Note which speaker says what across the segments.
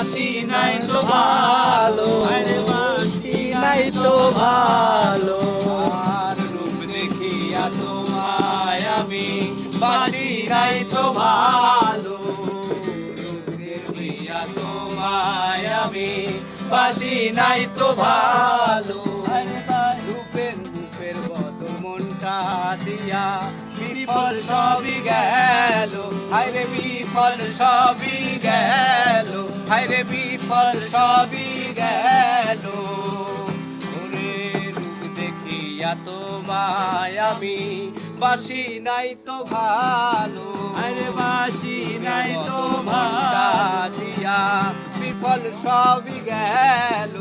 Speaker 1: বাসি নাই তো ভালো।
Speaker 2: আরে বাসি নাই তো ভালো।
Speaker 1: আর রূপ দেখিয়া তোমায় আমি বাসি নাই তো ভালো। রূপ দেখিয়া তোমায় আমি বাসি নাই তো ভালো। রূপের রূপের বদল মনটা দিয়া বিফল সবই গেল। হায়রে বিফল সবই গেল। হায়রে বিফল সবই গেল? ওরে রূপ দেখিয়া তোমায় আমি বাসি নাই তো ভালো।
Speaker 2: আরে বাসি নাই তো
Speaker 1: মনটা
Speaker 2: ভালো।
Speaker 1: দিয়া বিফল সবই গেল।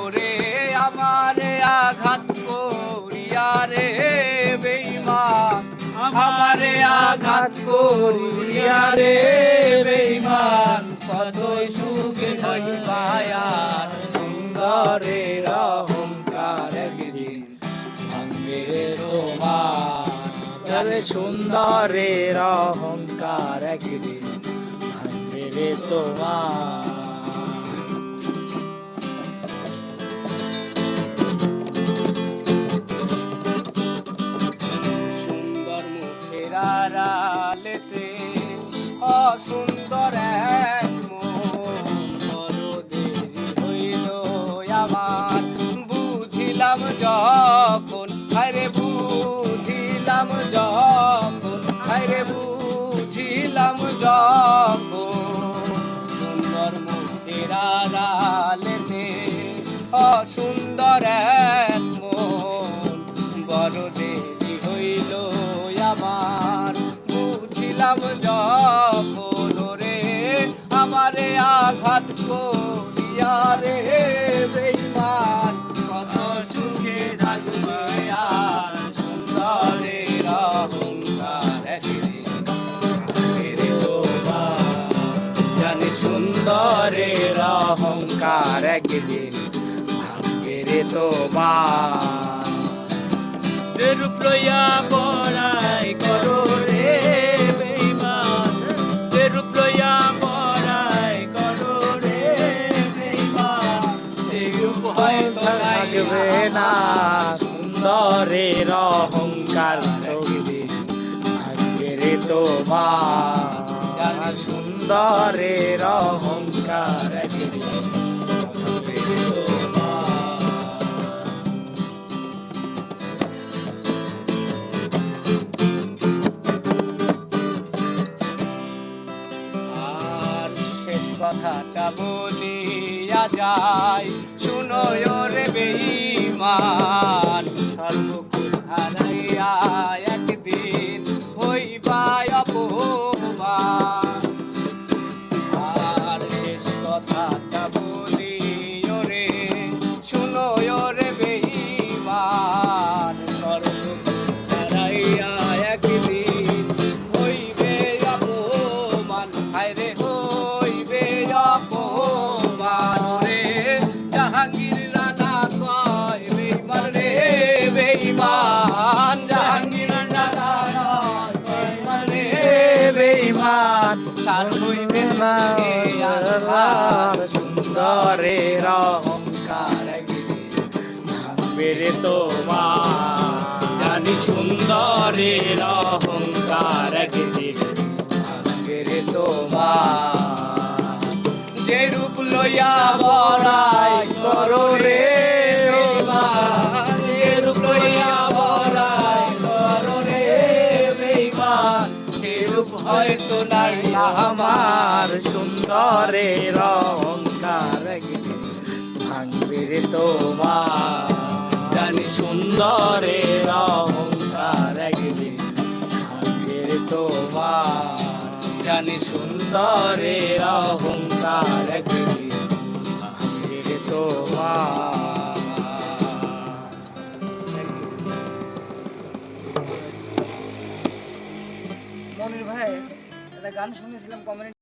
Speaker 1: ওরে আমারে আঘাত করিয়া রে বেইমান আমারে আঘাত করিয়া রে বেইমান কত সুখে হইবায়ার সুন্দরের অহংকার একদিন
Speaker 2: ভাঙবে তোমার। তবে সুন্দরের অহংকার একদিন রে তোমার।
Speaker 1: সুন্দর মুখের আড়ালেতে অসুন্দর বুঝিলাম যখন আরে বুঝিলাম যখন আরে বুঝিলাম যখন। সুন্দর মুখের আড়ালেতে অসুন্দর সুন্দরের অহংকার একদিন।
Speaker 2: ভাঙবে রে তোমার।
Speaker 1: রূপ লইয়া বড়াই
Speaker 2: সুন্দরের অহংকার একদিন ভাঙবে রে তোমার। সুন্দরের অহংকার একদিন
Speaker 1: কথাটা বলিয়া যায়, শুনো রে বেঈমান। شربكم هنيا يا বেইমান তার হইবে না
Speaker 2: সুন্দরের অহংকার রে তোমার জানি সুন্দরের অহংকার একদিন।
Speaker 1: আমার
Speaker 2: সুন্দরের অহংকার একদিন ভাঙবে রে তোমার। জানি সুন্দরের অহংকার একদিন ভাগ্যের তোমার। জানি সুন্দরের অহংকার একদিন ভাগ্যের তোমার।
Speaker 3: একটা গান শুনেছিলাম কমেডি